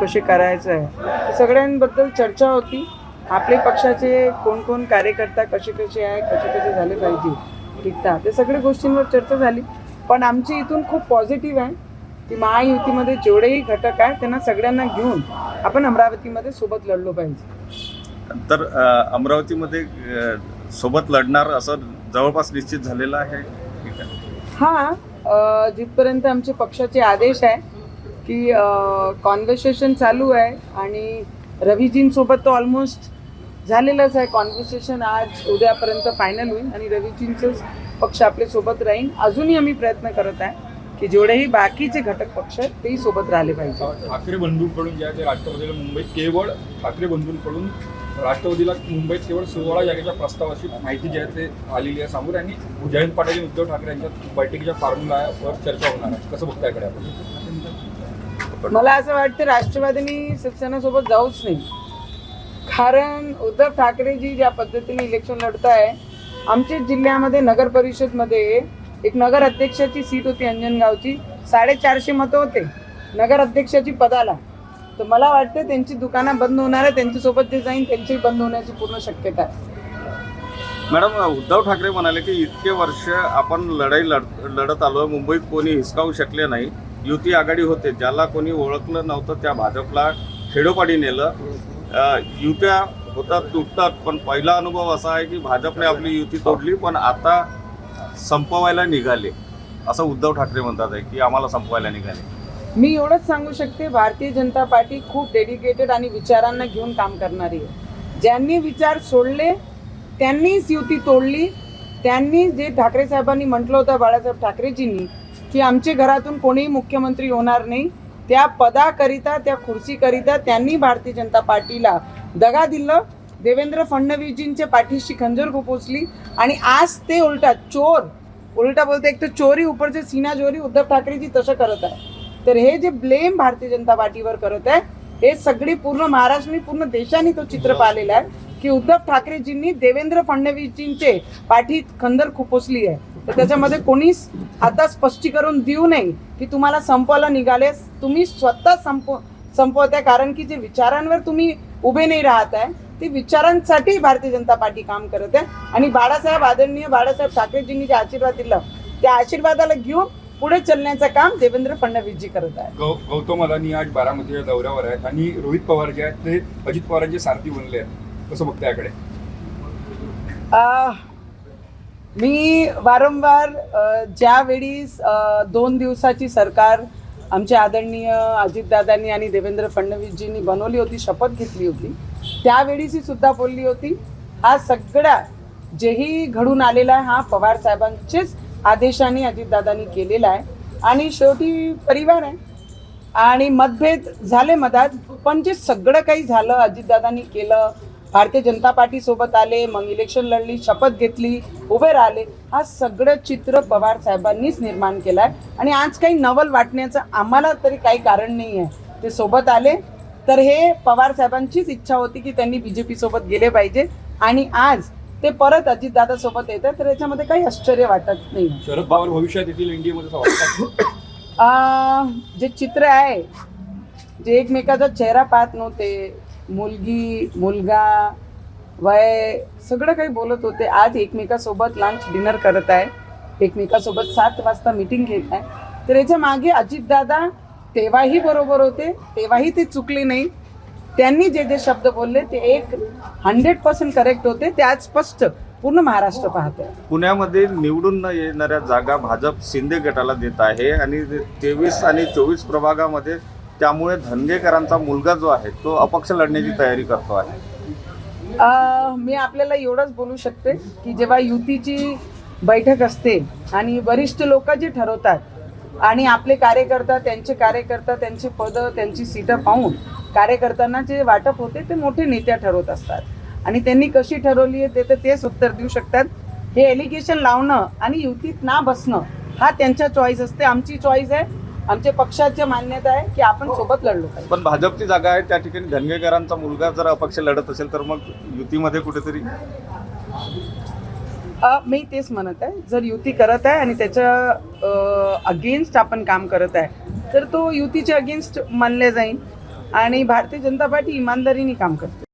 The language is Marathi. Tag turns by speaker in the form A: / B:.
A: कसे करायचं आहे? सगळ्यांबद्दल चर्चा होती. आपले पक्षाचे कोण कोण कार्यकर्ता कसे कसे आहे कसे कसे झाले पाहिजे ठीकठाक ते सगळ्या गोष्टींवर चर्चा झाली. पण आमची इथून खूप पॉझिटिव्ह आहे. की महायुतीमध्ये जेवढेही घटक आहेत त्यांना सगळ्यांना घेऊन आपण अमरावतीमध्ये सोबत लढलो पाहिजे.
B: तर अमरावतीमध्ये सोबत लढणार असं जवळपास निश्चित झालेलं आहे आहे?
A: हां जिथपर्यंत आमचे पक्षाचे आदेश आहे की कॉन्व्हर्सेशन चालू आहे आणि रवीजींसोबत तर ऑलमोस्ट झालेलंच आहे. कॉन्व्हर्सेशन आज उद्यापर्यंत फायनल होईल आणि रवीजींचंच पक्ष आपल्यासोबत राहील. अजूनही आम्ही प्रयत्न करत आहे की जेवढेही बाकीचे घटक पक्ष आहेत तेही सोबत राहिले पाहिजे.
C: ठाकरे बंधूंकडून ज्या ते राष्ट्रवादीला मुंबईत केवळ ठाकरे बंधूंकडून राष्ट्रवादीला मुंबईत केवळ सोळा जागेच्या प्रस्तावाची माहिती जी आहे ते आलेली आहे समोर आणि जयंत पाटील आणि उद्धव ठाकरे यांच्या बैठकीच्या फॉर्म्युलावर चर्चा होणार आहे. कसं बघतायकडे आपण?
A: मला असं वाटतं राष्ट्रवादीनी शिवसेनेसोबत जाऊच नाही. कारण उद्धव ठाकरेजी ज्या पद्धतीने इलेक्शन लढत आहे आमच्याच जिल्ह्यामध्ये नगर परिषदमध्ये एक नगर अध्यक्षाची सीट होती अंजनगावची साडेचारशे मतं होते नगर अध्यक्षाची पदाला. तर मला वाटतं त्यांची दुकानं बंद होणार आहे त्यांच्यासोबत जे जाईन त्यांचीही बंद होण्याची पूर्ण शक्यता आहे.
B: मॅडम उद्धव ठाकरे म्हणाले की इतके वर्ष आपण लढाई लढ लढत आलो मुंबईत कोणी हिसकावू शकले नाही. युती आघाडी होते ज्याला कोणी ओळखलं नव्हतं त्या भाजपला खेडोपाडी नेलं. युत्या होतात तुटतात पण पहिला अनुभव असा आहे की भाजपने आपली युती तोडली पण आता संपवायला निघाले. असं उद्धव ठाकरे म्हणतात आहे की आम्हाला संपवायला निघाले.
A: मी एवढंच सांगू शकते भारतीय जनता पार्टी खूप डेडिकेटेड आणि विचारांना घेऊन काम करणारी आहे. ज्यांनी विचार सोडले त्यांनीच युती तोडली. त्यांनी जे ठाकरे साहेबांनी म्हटलं होतं बाळासाहेब ठाकरेजींनी की आमच्या घरातून कोणीही मुख्यमंत्री होणार नाही. त्या पदाकरिता त्या खुर्चीकरिता त्यांनी भारतीय जनता पार्टीला दगा दिलं. देवेंद्र फडणवीसजींच्या पाठीशी खंजर खुपोचली आणि आज ते उलटा चोर उलटा बोलते एक तर चोरी उपरचे सीना चोरी उद्धव ठाकरेजी तसं करत आहे. तर हे जे ब्लेम भारतीय जनता पार्टीवर करत आहे हे सगळी पूर्ण महाराष्ट्रनी पूर्ण देशाने तो चित्र पाहिलेला आहे. की उद्धव ठाकरेजींनी देवेंद्र फडणवीसजींचे पाठीत खंदर खुपोसली आहे. तर त्याच्यामध्ये कोणीच आता स्पष्टीकरण देऊ नये की तुम्हाला संपवायला निघाले. तुम्ही स्वतः संप संपवत आहे कारण की जे विचारांवर तुम्ही उभे नाही राहत आहे ते विचारांसाठी भारतीय जनता पार्टी काम करत आहे. आणि बाळासाहेब आदरणीय बाळासाहेब ठाकरेजींनी जे आशीर्वाद दिला त्या आशीर्वादाला घेऊन पुढे चलण्याचं काम देवेंद्र फडणवीसजी करत आहे
C: गौतम अदानी आज बारामतीच्या दौऱ्यावर आहेत आणि रोहित पवार जे आहेत ते अजित पवारांचे सारथी बनले आहेत. कसं बघताय याकडे?
A: मी वारंवार ज्यावेळी दोन दिवसाची सरकार आमचे आदरणीय अजितदादांनी आणि देवेंद्र फडणवीसजींनी बनवली होती शपथ घेतली होती त्यावेळीची सुद्धा बोलली होती हा सगळा जेही घडून आलेला आहे हा पवार साहेबांचेच आदेशाने अजितदादांनी केलेला आहे. आणि शेवटी परिवार आहे. आणि मतभेद झाले मधात पण जे सगळं काही झालं अजितदादांनी केलं भारतीय जनता पार्टी सोबत आले मग इलेक्शन लढली शपथ घेतली उभे राहिले. हा सगळं चित्र पवार साहेबांनीच निर्माण केलं आहे आणि आज काही नवल वाटण्याचं आम्हाला तरी काही कारण नाही आहे ते सोबत आले. तर हे पवार साहेबांचीच इच्छा होती की त्यांनी बी जे पी सोबत गेले पाहिजे. आणि आज ते परत अजितदादा सोबत येतात तर याच्यामध्ये काही आश्चर्य वाटत नाही.
C: शरद पवार भविष्यात येथील इंडियामध्ये
A: जे चित्र आहे जे एकमेकाचा चेहरा पाहत नव्हते मुलगी मुलगा वय सगळं काही बोलत होते. आज एकमेकासोबत लंच डिनर करत आहे. एकमेकासोबत सात वाजता मीटिंग घेत आहे. तर याच्या मागे अजितदादा तेव्हाही बरोबर होते तेव्हाही ते चुकले नाही. त्यांनी जे जे शब्द बोलले ते एक हंड्रेड पर्सेंट करेक्ट होते. ते आज स्पष्ट पूर्ण महाराष्ट्र पाहतो
B: पुण्यामध्ये निवडून न येणाऱ्या जागा भाजप शिंदे गटाला देत आहे आणि तेवीस आणि चोवीस प्रभागामध्ये त्यामुळे धनगेकरांचा मुलगा जो आहे तो अपक्ष लढण्याची तयारी करतो आहे.
A: मी आपल्याला एवढंच बोलू शकते की जेव्हा युतीची बैठक असते आणि वरिष्ठ लोक जे ठरवतात आणि आपले कार्यकर्ता त्यांचे कार्यकर्ता त्यांचे पदं त्यांची सीटं पाहून कार्यकर्त्यांना जे वाटप होते ते मोठे नेत्या ठरवत असतात. आणि त्यांनी कशी ठरवली आहे ते तर तेच उत्तर देऊ शकतात. हे एलिगेशन लावणं आणि युतीत ना बसणं हा त्यांचा चॉईस असते. आमची चॉईस आहे. आमच्या पक्षाच्या मान्यता आहे की आपण सोबत लढलो पाहिजे.
B: पण भाजपची जागा आहे त्या ठिकाणी धनगेकरांचा मुलगा जर अपक्ष लढत असेल तर मग युतीमध्ये कुठेतरी?
A: अ, मी तेच म्हणत आहे जर युती करत आहे आणि त्याच्या अगेन्स्ट आपण काम करत आहे तर तो युतीच्या अगेन्स्ट मानले जाईल. आणि भारतीय जनता पार्टी इमानदारीने काम करते.